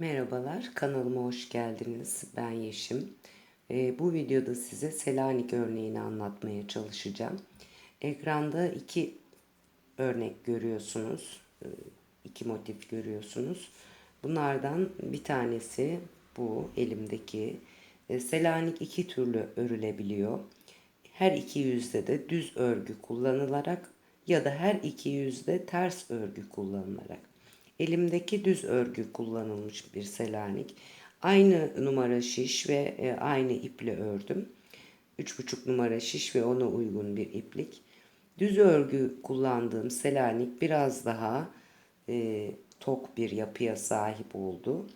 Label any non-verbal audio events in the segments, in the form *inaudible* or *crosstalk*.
Merhabalar, kanalıma hoş geldiniz. Ben Yeşim. Ee, bu videoda size Selanik örneğini anlatmaya çalışacağım. Ekranda iki örnek görüyorsunuz. Ee, iki motif görüyorsunuz. Bunlardan bir tanesi bu elimdeki. Ee, Selanik iki türlü örülebiliyor. Her iki yüzde de düz örgü kullanılarak ya da her iki yüzde ters örgü kullanılarak. Elimdeki düz örgü kullanılmış bir selanik. Aynı numara şiş ve e, aynı iple ördüm. 3,5 numara şiş ve ona uygun bir iplik. Düz örgü kullandığım selanik biraz daha e, tok bir yapıya sahip oldu.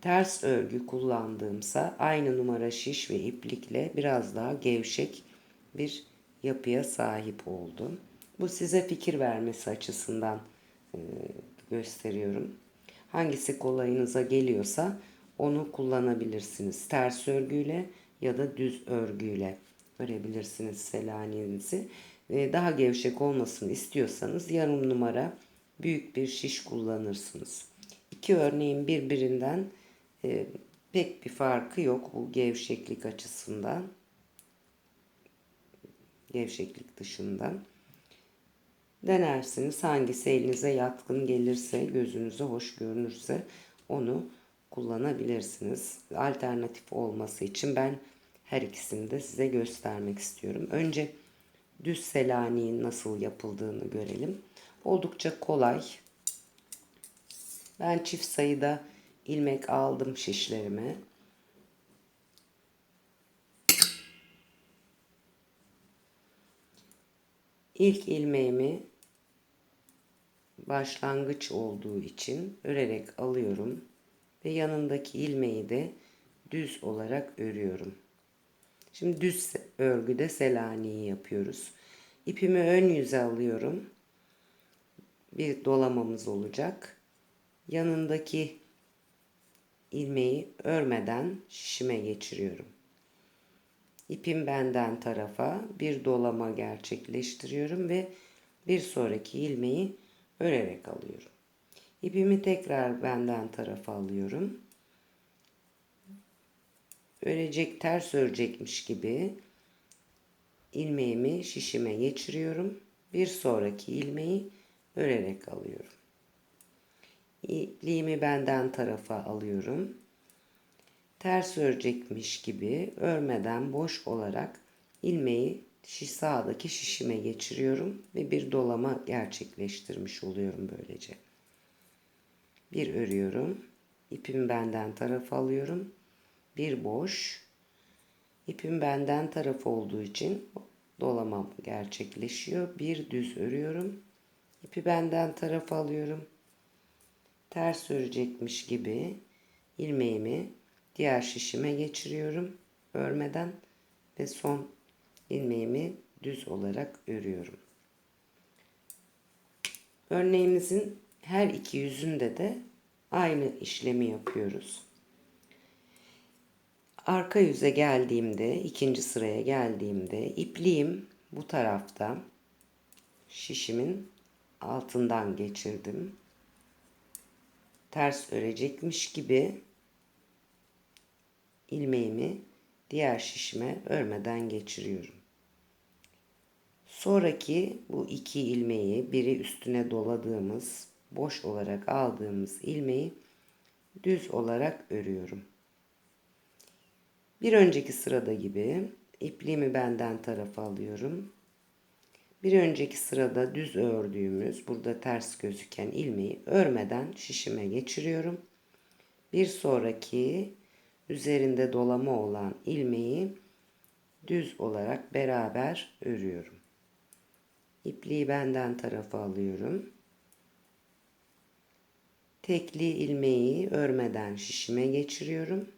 Ters örgü kullandığımsa aynı numara şiş ve iplikle biraz daha gevşek bir yapıya sahip oldu. Bu size fikir vermesi açısından e, gösteriyorum. Hangisi kolayınıza geliyorsa onu kullanabilirsiniz. Ters örgüyle ya da düz örgüyle örebilirsiniz selaninizi. Ve daha gevşek olmasını istiyorsanız yarım numara büyük bir şiş kullanırsınız. İki örneğin birbirinden e, pek bir farkı yok bu gevşeklik açısından. Gevşeklik dışından. Denersiniz hangisi elinize yatkın gelirse, gözünüze hoş görünürse onu kullanabilirsiniz. Alternatif olması için ben her ikisini de size göstermek istiyorum. Önce düz selaniğin nasıl yapıldığını görelim. Oldukça kolay. Ben çift sayıda ilmek aldım şişlerime. İlk ilmeğimi başlangıç olduğu için örerek alıyorum ve yanındaki ilmeği de düz olarak örüyorum. Şimdi düz örgüde selaniyi yapıyoruz. İpimi ön yüze alıyorum. Bir dolamamız olacak. Yanındaki ilmeği örmeden şişime geçiriyorum. İpim benden tarafa bir dolama gerçekleştiriyorum ve bir sonraki ilmeği örerek alıyorum. İpimi tekrar benden tarafa alıyorum. Örecek ters örecekmiş gibi ilmeğimi şişime geçiriyorum. Bir sonraki ilmeği örerek alıyorum. İpliğimi benden tarafa alıyorum ters örecekmiş gibi örmeden boş olarak ilmeği şiş sağdaki şişime geçiriyorum ve bir dolama gerçekleştirmiş oluyorum böylece. Bir örüyorum. ipimi benden taraf alıyorum. Bir boş. ipim benden taraf olduğu için dolamam gerçekleşiyor. Bir düz örüyorum. ipi benden taraf alıyorum. Ters örecekmiş gibi ilmeğimi diğer şişime geçiriyorum örmeden ve son ilmeğimi düz olarak örüyorum. Örneğimizin her iki yüzünde de aynı işlemi yapıyoruz. Arka yüze geldiğimde, ikinci sıraya geldiğimde ipliğim bu tarafta şişimin altından geçirdim. Ters örecekmiş gibi ilmeğimi diğer şişime örmeden geçiriyorum. Sonraki bu iki ilmeği biri üstüne doladığımız boş olarak aldığımız ilmeği düz olarak örüyorum. Bir önceki sırada gibi ipliğimi benden tarafa alıyorum. Bir önceki sırada düz ördüğümüz burada ters gözüken ilmeği örmeden şişime geçiriyorum. Bir sonraki üzerinde dolama olan ilmeği düz olarak beraber örüyorum. İpliği benden tarafa alıyorum. Tekli ilmeği örmeden şişime geçiriyorum.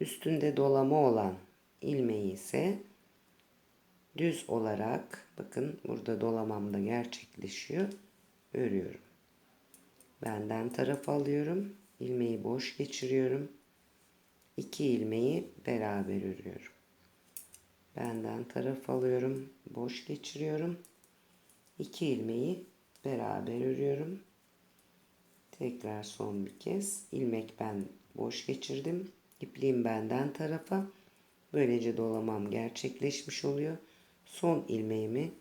Üstünde dolama olan ilmeği ise düz olarak bakın burada dolamam da gerçekleşiyor. Örüyorum. Benden taraf alıyorum. ilmeği boş geçiriyorum. 2 ilmeği beraber örüyorum. Benden taraf alıyorum. Boş geçiriyorum. 2 ilmeği beraber örüyorum. Tekrar son bir kez ilmek ben boş geçirdim. İpliğim benden tarafa. Böylece dolamam gerçekleşmiş oluyor. Son ilmeğimi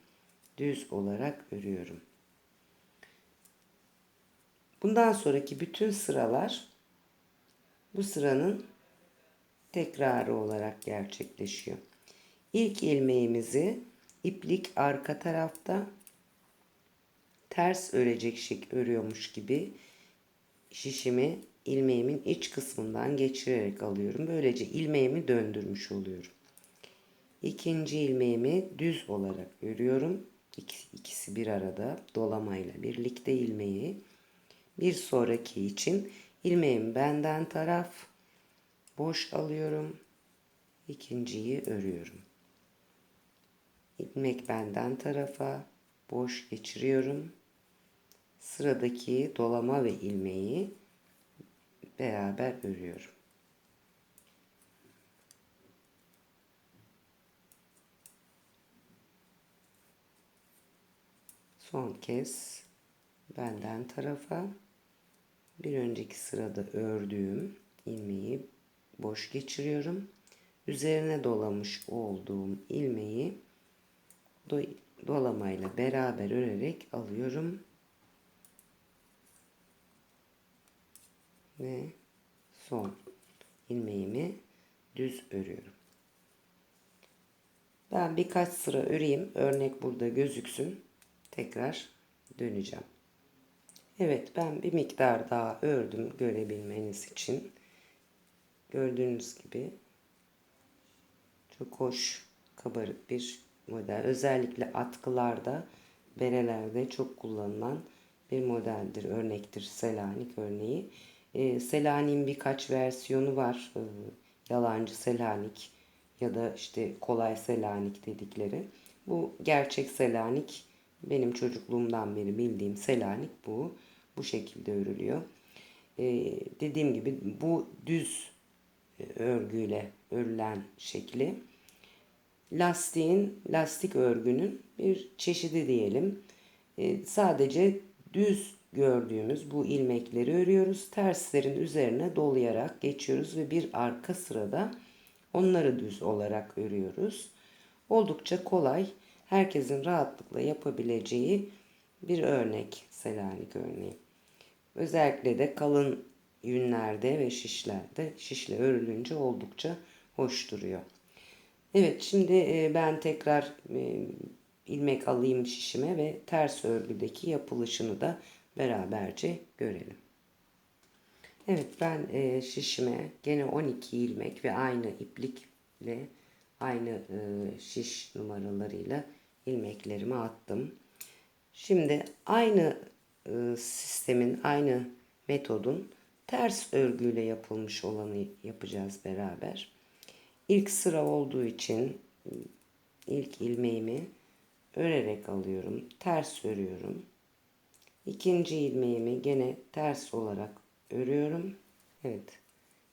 düz olarak örüyorum. Bundan sonraki bütün sıralar bu sıranın tekrarı olarak gerçekleşiyor. İlk ilmeğimizi iplik arka tarafta ters örecek şek örüyormuş gibi şişimi ilmeğimin iç kısmından geçirerek alıyorum. Böylece ilmeğimi döndürmüş oluyorum. İkinci ilmeğimi düz olarak örüyorum. İkisi bir arada dolamayla birlikte ilmeği. Bir sonraki için ilmeğim benden taraf boş alıyorum. İkinciyi örüyorum. İlmek benden tarafa boş geçiriyorum. Sıradaki dolama ve ilmeği beraber örüyorum. Son kez benden tarafa bir önceki sırada ördüğüm ilmeği boş geçiriyorum. Üzerine dolamış olduğum ilmeği do dolamayla beraber örerek alıyorum. Ve son ilmeğimi düz örüyorum. Ben birkaç sıra öreyim. Örnek burada gözüksün. Tekrar döneceğim. Evet ben bir miktar daha ördüm görebilmeniz için. Gördüğünüz gibi çok hoş kabarık bir model. Özellikle atkılarda, berelerde çok kullanılan bir modeldir, örnektir Selanik örneği. E, Selanik'in birkaç versiyonu var. E, yalancı Selanik ya da işte kolay Selanik dedikleri. Bu gerçek Selanik benim çocukluğumdan beri bildiğim Selanik bu. Bu şekilde örülüyor. E, dediğim gibi bu düz örgüyle örülen şekli lastiğin, lastik örgünün bir çeşidi diyelim. E, sadece düz gördüğümüz bu ilmekleri örüyoruz. Terslerin üzerine dolayarak geçiyoruz ve bir arka sırada onları düz olarak örüyoruz. Oldukça kolay, herkesin rahatlıkla yapabileceği bir örnek Selanik örneği. Özellikle de kalın yünlerde ve şişlerde şişle örülünce oldukça hoş duruyor. Evet şimdi e, ben tekrar e, ilmek alayım şişime ve ters örgüdeki yapılışını da beraberce görelim. Evet ben e, şişime gene 12 ilmek ve aynı iplikle aynı şiş numaralarıyla ilmeklerimi attım. Şimdi aynı sistemin aynı metodun ters örgüyle yapılmış olanı yapacağız beraber. İlk sıra olduğu için ilk ilmeğimi örerek alıyorum. Ters örüyorum. İkinci ilmeğimi gene ters olarak örüyorum. Evet.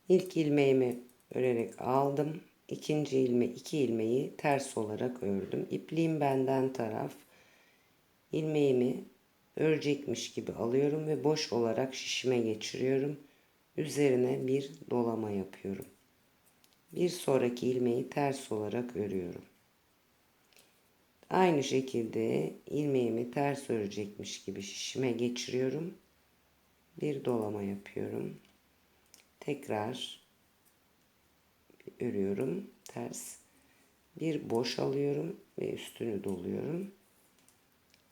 İlk ilmeğimi örerek aldım. İkinci ilme iki ilmeği ters olarak ördüm. İpliğim benden taraf. ilmeğimi örecekmiş gibi alıyorum ve boş olarak şişime geçiriyorum. Üzerine bir dolama yapıyorum. Bir sonraki ilmeği ters olarak örüyorum. Aynı şekilde ilmeğimi ters örecekmiş gibi şişime geçiriyorum. Bir dolama yapıyorum. Tekrar örüyorum. Ters. Bir boş alıyorum ve üstünü doluyorum.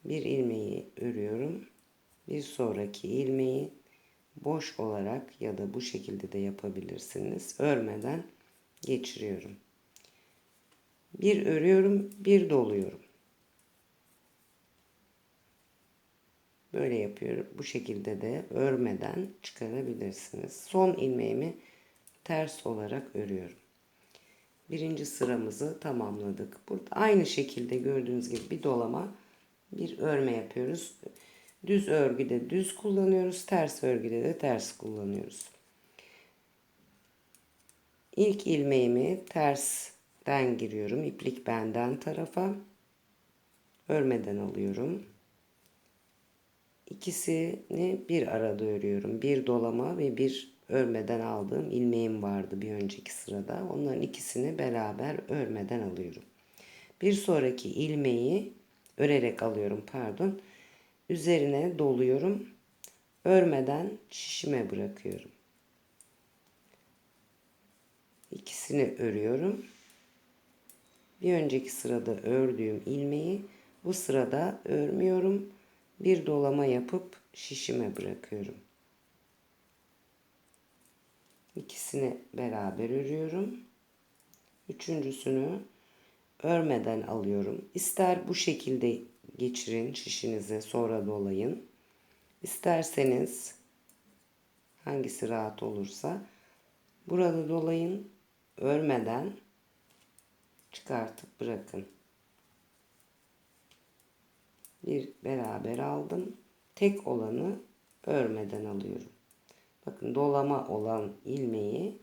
Bir ilmeği örüyorum. Bir sonraki ilmeği boş olarak ya da bu şekilde de yapabilirsiniz. Örmeden geçiriyorum. Bir örüyorum, bir doluyorum. Böyle yapıyorum. Bu şekilde de örmeden çıkarabilirsiniz. Son ilmeğimi ters olarak örüyorum. Birinci sıramızı tamamladık. Burada aynı şekilde gördüğünüz gibi bir dolama, bir örme yapıyoruz. Düz örgüde düz kullanıyoruz, ters örgüde de ters kullanıyoruz. İlk ilmeğimi tersten giriyorum. İplik benden tarafa. Örmeden alıyorum. İkisini bir arada örüyorum. Bir dolama ve bir örmeden aldığım ilmeğim vardı bir önceki sırada. Onların ikisini beraber örmeden alıyorum. Bir sonraki ilmeği örerek alıyorum pardon. Üzerine doluyorum. Örmeden şişime bırakıyorum. İkisini örüyorum. Bir önceki sırada ördüğüm ilmeği bu sırada örmüyorum. Bir dolama yapıp şişime bırakıyorum. İkisini beraber örüyorum. Üçüncüsünü örmeden alıyorum. İster bu şekilde geçirin şişinize sonra dolayın. İsterseniz hangisi rahat olursa burada dolayın örmeden çıkartıp bırakın. Bir beraber aldım. Tek olanı örmeden alıyorum. Bakın dolama olan ilmeği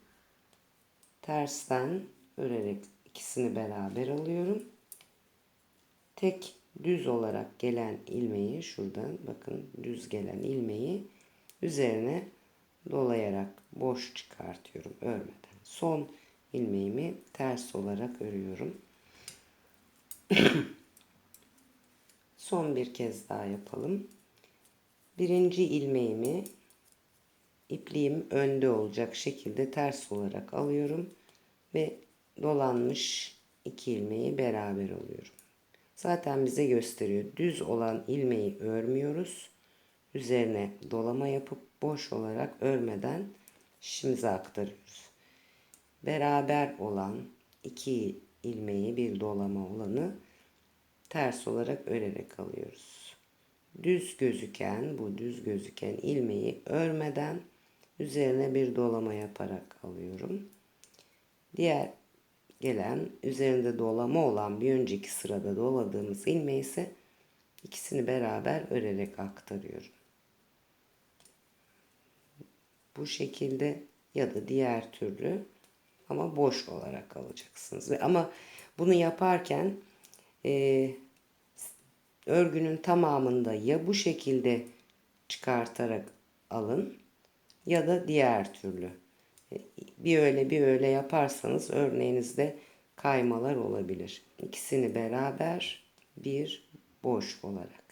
tersten örerek ikisini beraber alıyorum. Tek düz olarak gelen ilmeği şuradan bakın düz gelen ilmeği üzerine dolayarak boş çıkartıyorum örmeden. Son ilmeğimi ters olarak örüyorum. *clears throat* Son bir kez daha yapalım. Birinci ilmeğimi ipliğim önde olacak şekilde ters olarak alıyorum ve dolanmış iki ilmeği beraber alıyorum. Zaten bize gösteriyor. Düz olan ilmeği örmüyoruz. Üzerine dolama yapıp boş olarak örmeden şişimize aktarıyoruz. Beraber olan iki ilmeği bir dolama olanı ters olarak örerek alıyoruz. Düz gözüken bu düz gözüken ilmeği örmeden üzerine bir dolama yaparak alıyorum. Diğer gelen üzerinde dolama olan bir önceki sırada doladığımız ilmeği ise ikisini beraber örerek aktarıyorum. Bu şekilde ya da diğer türlü ama boş olarak alacaksınız. Ama bunu yaparken e, örgünün tamamında ya bu şekilde çıkartarak alın ya da diğer türlü. Bir öyle bir öyle yaparsanız örneğinizde kaymalar olabilir. İkisini beraber bir boş olarak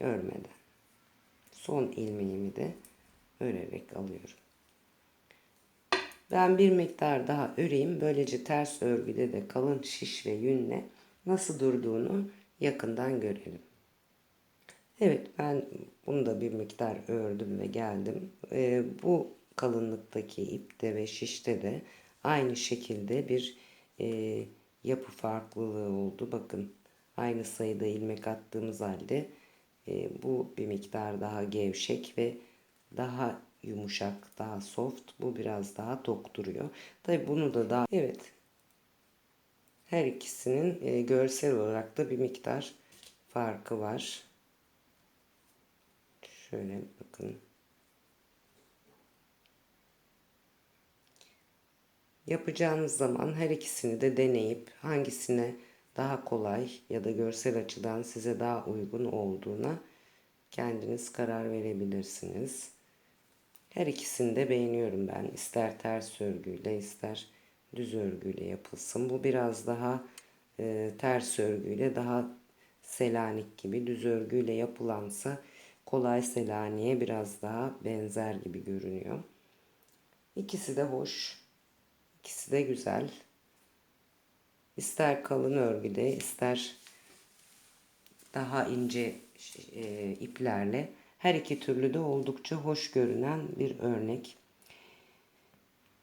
örmeden. Son ilmeğimi de örerek alıyorum. Ben bir miktar daha öreyim. Böylece ters örgüde de kalın şiş ve yünle nasıl durduğunu yakından görelim. Evet ben bunu da bir miktar ördüm ve geldim. Ee, bu kalınlıktaki ipte ve şişte de aynı şekilde bir e, yapı farklılığı oldu. Bakın aynı sayıda ilmek attığımız halde e, bu bir miktar daha gevşek ve daha yumuşak, daha soft. Bu biraz daha tok duruyor. Tabi bunu da daha evet her ikisinin e, görsel olarak da bir miktar farkı var. Şöyle bakın. Yapacağınız zaman her ikisini de deneyip hangisine daha kolay ya da görsel açıdan size daha uygun olduğuna kendiniz karar verebilirsiniz. Her ikisini de beğeniyorum ben. İster ters örgüyle ister düz örgüyle yapılsın. Bu biraz daha e, ters örgüyle daha Selanik gibi düz örgüyle yapılansa kolay Selanik'e biraz daha benzer gibi görünüyor. İkisi de hoş. İkisi de güzel. İster kalın örgüde ister daha ince e, iplerle her iki türlü de oldukça hoş görünen bir örnek.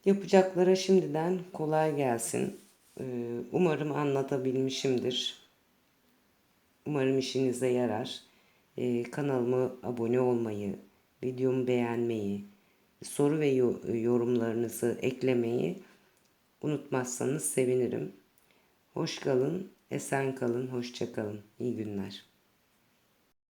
Yapacaklara şimdiden kolay gelsin. Ee, umarım anlatabilmişimdir. Umarım işinize yarar. Ee, kanalıma abone olmayı, videomu beğenmeyi, soru ve yorumlarınızı eklemeyi unutmazsanız sevinirim. Hoş kalın, esen kalın, hoşça kalın. İyi günler.